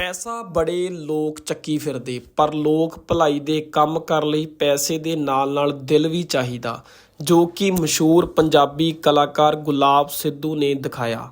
ਪੈਸਾ ਬੜੇ ਲੋਕ ਚੱਕੀ ਫਿਰਦੇ, ਪਰ ਲੋਕ ਭਲਾਈ ਦੇ ਕੰਮ ਕਰ ਲਈ ਪੈਸੇ ਦੇ ਨਾਲ-ਨਾਲ ਦਿਲ ਵੀ ਚਾਹੀਦਾ, ਜੋ ਕਿ ਮਸ਼ਹੂਰ ਪੰਜਾਬੀ ਕਲਾਕਾਰ ਗੁਲਾਬ ਸਿੱਧੂ ਨੇ ਦਿਖਾਇਆ।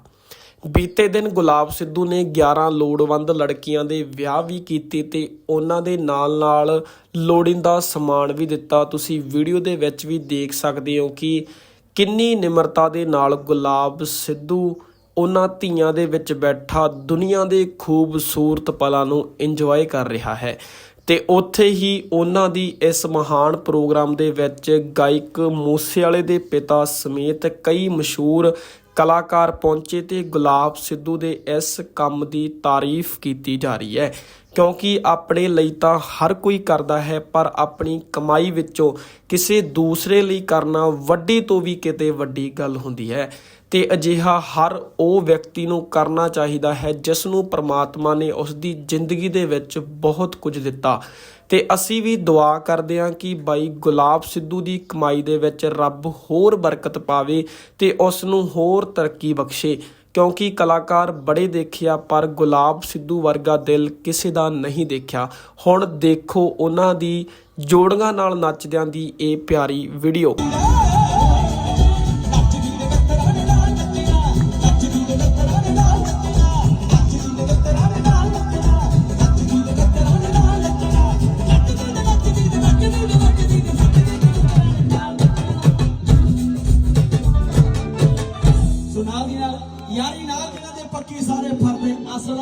ਬੀਤੇ ਦਿਨ ਗੁਲਾਬ ਸਿੱਧੂ ਨੇ 11 ਲੋੜਵੰਦ ਲੜਕੀਆਂ ਦੇ ਵਿਆਹ ਵੀ ਕੀਤੇ ਤੇ ਉਹਨਾਂ ਦੇ ਨਾਲ-ਨਾਲ ਲੋੜੀਂਦਾ ਸਮਾਨ ਵੀ ਦਿੱਤਾ। ਤੁਸੀਂ ਵੀਡੀਓ ਦੇ ਵਿੱਚ ਵੀ ਦੇਖ ਸਕਦੇ ਹੋ ਕਿ ਕਿੰਨੀ ਨਿਮਰਤਾ ਦੇ ਨਾਲ ਗੁਲਾਬ ਸਿੱਧੂ ਉਹਨਾਂ ਧੀਆਂ ਦੇ ਵਿੱਚ ਬੈਠਾ ਦੁਨੀਆ ਦੇ ਖੂਬਸੂਰਤ ਪਲਾਂ ਨੂੰ ਇੰਜੋਏ ਕਰ ਰਿਹਾ ਹੈ। ਤੇ ਉੱਥੇ ਹੀ ਉਹਨਾਂ ਦੀ ਇਸ ਮਹਾਨ ਪ੍ਰੋਗਰਾਮ ਦੇ ਵਿੱਚ ਗਾਇਕ ਮੂਸੇਵਾਲੇ ਦੇ ਪਿਤਾ ਸਮੇਤ ਕਈ ਮਸ਼ਹੂਰ ਕਲਾਕਾਰ ਪਹੁੰਚੇ ਤੇ ਗੁਲਾਬ ਸਿੱਧੂ ਦੇ ਇਸ ਕੰਮ ਦੀ ਤਾਰੀਫ ਕੀਤੀ ਜਾ ਰਹੀ ਹੈ। ਕਿਉਂਕਿ ਆਪਣੇ ਲਈ ਤਾਂ ਹਰ ਕੋਈ ਕਰਦਾ ਹੈ, ਪਰ ਆਪਣੀ ਕਮਾਈ ਵਿੱਚੋਂ ਕਿਸੇ ਦੂਸਰੇ ਲਈ ਕਰਨਾ ਵੱਡੀ ਤੋਂ ਵੀ ਕਿਤੇ ਵੱਡੀ ਗੱਲ ਹੁੰਦੀ ਹੈ। ਤੇ ਅਜਿਹਾ ਹਰ ਉਹ ਵਿਅਕਤੀ ਨੂੰ ਕਰਨਾ ਚਾਹੀਦਾ ਹੈ, ਜਿਸ ਨੂੰ ਪ੍ਰਮਾਤਮਾ ਨੇ ਉਸ ਦੀ ਜ਼ਿੰਦਗੀ ਦੇ ਵਿੱਚ ਬਹੁਤ ਕੁਝ ਦਿੱਤਾ। ਤੇ ਅਸੀਂ ਵੀ ਦੁਆ ਕਰਦੇ ਹਾਂ ਕਿ ਬਾਈ ਗੁਲਾਬ ਸਿੱਧੂ ਦੀ ਕਮਾਈ ਦੇ ਵਿੱਚ ਰੱਬ ਹੋਰ ਬਰਕਤ ਪਾਵੇ ਤੇ ਉਸ ਨੂੰ ਹੋਰ ਤਰੱਕੀ ਬਖਸ਼ੇ। ਕਿਉਂਕਿ ਕਲਾਕਾਰ ਬੜੇ ਦੇਖਿਆ, ਪਰ ਗੁਲਾਬ ਸਿੱਧੂ ਵਰਗਾ ਦਿਲ ਕਿਸੇ ਦਾ ਨਹੀਂ ਦੇਖਿਆ। ਹੁਣ ਦੇਖੋ ਉਹਨਾਂ ਦੀ ਜੋੜੀਆਂ ਨਾਲ ਨੱਚਦਿਆਂ ਦੀ ਇਹ ਪਿਆਰੀ ਵੀਡੀਓ। ਯਾਰੀ ਨਾਲ ਜਿਹਨਾਂ ਦੇ ਪੱਕੀ ਸਾਰੇ ਫਰਦੇ ਅਸਲ।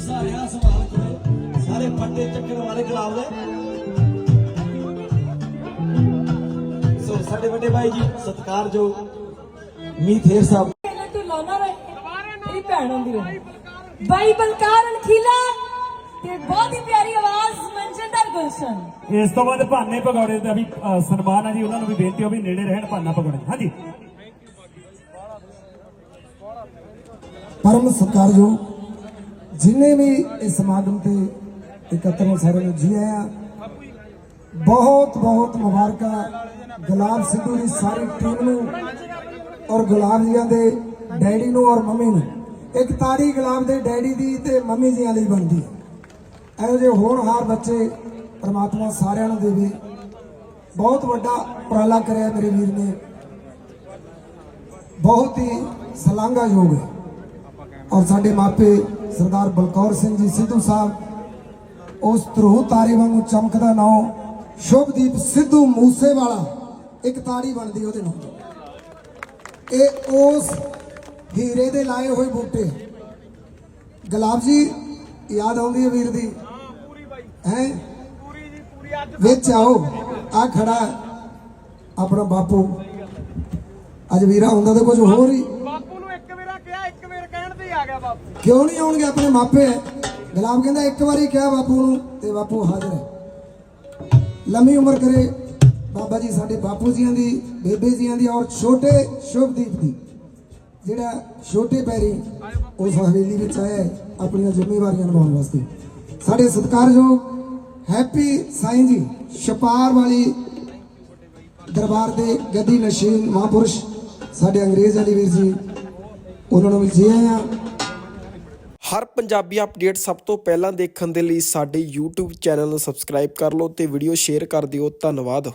ਸਾਰਿਆਂ ਸਵਾਲ ਕਰੋ। ਸਾਰੇ ਫੱਟੇ ਚੱਕਣ ਵਾਲੇ ਗੁਲਾਬ ਦੇ। ਸੋ ਸਾਡੇ ਵੱਡੇ ਭਾਈ ਜੀ ਸਤਿਕਾਰਯੋਗ ਮੀਥੇਰ ਸਾਹਿਬ। ਪਹਿਲਾਂ ਤੂੰ ਲਾਉਣਾ ਰਹੇ। ਤੇਰੀ ਭੈਣ ਹੁੰਦੀ ਹੈ ਬਾਈ ਬਲਕਾਰ ਅਣਖੀਲਾ ਤੇ ਬਹੁਤ ਹੀ ਪਿਆਰੀ ਆਵਾਜ਼ ਮਨਜਿੰਦਰ ਗੁਲਸ਼ਨ। ਇਸ ਤੋਂ ਬਾਅਦ ਭਾਨੇ ਪਕੌੜੇ ਦਾ ਵੀ ਸਨਮਾਨ ਹੈ ਜੀ ਉਹਨਾਂ ਨੂੰ ਵੀ ਬੇਨਤੀ ਹੋ ਵੀ ਨੇੜੇ ਰਹਿਣ ਭਾਨਾ ਪਕੌੜੇ ਹਾਂਜੀ। ਪਰਮ ਸਤਿਕਾਰਯੋਗ ਜਿਨੇ ਵੀ ਇਸ ਸਮਾਗਮ ਤੇ ਇਕੱਤਰ ਹੋਏ ਸਾਰਿਆਂ ਨੂੰ ਜੀ ਆਇਆਂ, ਬਹੁਤ ਬਹੁਤ ਮੁਬਾਰਕਾਂ। ਗੁਲਾਬ ਸਿੱਧੂ ਦੀ ਸਾਰੀ ਟੀਮ ਨੂੰ ਔਰ ਗੁਲਾਬ ਜੀਆਂ ਦੇ ਡੈਡੀ ਨੂੰ ਔਰ ਮੰਮੀ ਨੂੰ। ਇੱਕ ਤਾੜੀ ਗੁਲਾਬ ਦੇ ਡੈਡੀ ਦੀ ਤੇ ਮੰਮੀ ਜੀਆਂ ਲਈ ਬਣਦੀ ਇਹੋ ਜਿਹੇ ਹੋਣਹਾਰ ਬੱਚੇ ਪ੍ਰਮਾਤਮਾ ਸਾਰਿਆਂ ਨੂੰ ਦੇਵੇ। ਬਹੁਤ ਵੱਡਾ ਉਪਰਾਲਾ ਕਰਿਆ ਮੇਰੇ ਵੀਰ ਨੇ। ਬਹੁਤ ਹੀ ਸ਼ਲਾਘਾਯੋਗ ਹੈ। ਔਰ ਸਾਡੇ ਮਾਪੇ ਸਰਦਾਰ ਬਲਕੌਰ ਸਿੰਘ ਜੀ ਸਿੱਧੂ ਸਾਹਿਬ ਉਸ ਧਰੂ ਤਾਰੇ ਵਾਂਗੂ ਚਮਕਦਾ ਨਾਮ ਸ਼ੁਭਦੀਪ ਸਿੱਧੂ ਮੂਸੇਵਾਲਾ ਇੱਕ ਤਾੜੀ ਬਣਦੀ ਉਹਦੇ ਨਾਲ। ਇਹ ਉਸ ਹੀਰੇ ਦੇ ਲਾਏ ਹੋਏ ਬੂਟੇ। ਗੁਲਾਬ ਜੀ ਯਾਦ ਆਉਂਦੀ ਹੈ ਵੀਰ ਦੀ? ਹੈ? ਵਿੱਚ ਆਓ। ਆ ਖੜਾ ਆਪਣਾ ਬਾਪੂ। ਅੱਜ ਵੀਰਾ ਹੁੰਦਾ ਤਾਂ ਕੁਝ ਹੋਰ ਹੀ। ਬਾਪੂ ਨੂੰ ਇੱਕ ਵਾਰ ਕਿਹਾ ਇੱਕ ਵਾਰ ਕਹਿਣ ਤੇ ਹੀ ਆ ਗਿਆ ਬਾਪੂ। ਕਿਉਂ ਨਹੀਂ ਆਉਣਗੇ ਆਪਣੇ ਮਾਪੇ? ਗੁਲਾਬ ਕਹਿੰਦਾ ਇੱਕ ਵਾਰੀ ਕਿਹਾ ਬਾਪੂ ਨੂੰ ਤੇ ਬਾਪੂ ਹਾਜ਼ਰ ਹੈ। ਲੰਮੀ ਉਮਰ ਕਰੇ ਬਾਬਾ ਜੀ ਸਾਡੇ ਬਾਪੂ ਜੀਆਂ ਦੀ ਬੇਬੇ ਜੀਆਂ ਦੀ ਔਰ ਛੋਟੇ ਸ਼ੁਭਦੀਪ ਦੀ। ਜਿਹੜਾ ਛੋਟੇ ਪੈਰੀ ਉਸ ਹਵੇਲੀ ਵਿੱਚ ਆਇਆ ਆਪਣੀਆਂ ਜ਼ਿੰਮੇਵਾਰੀਆਂ ਨਿਭਾਉਣ ਵਾਸਤੇ। ਸਾਡੇ ਸਤਿਕਾਰਯੋਗ ਹੈਪੀ ਸਾਈਂ ਜੀ ਛਪਾਰ ਵਾਲੀ ਦਰਬਾਰ ਦੇ ਗੱਦੀ ਨਸ਼ੀਨ ਮਹਾਂਪੁਰਸ਼ ਸਾਡੇ ਅੰਗਰੇਜ਼ ਵਾਲੀ ਵੀਰ ਜੀ, ਉਹਨਾਂ ਨੂੰ ਵੀ ਜੀ ਆਇਆਂ। ਹਰ ਪੰਜਾਬੀ ਅਪਡੇਟ ਸਭ ਤੋਂ ਪਹਿਲਾਂ ਦੇਖਣ ਦੇ ਲਈ ਸਾਡੇ YouTube ਚੈਨਲ ਨੂੰ ਸਬਸਕ੍ਰਾਈਬ ਕਰ ਲਓ ਤੇ ਵੀਡੀਓ ਸ਼ੇਅਰ ਕਰ ਦਿਓ। ਧੰਨਵਾਦ।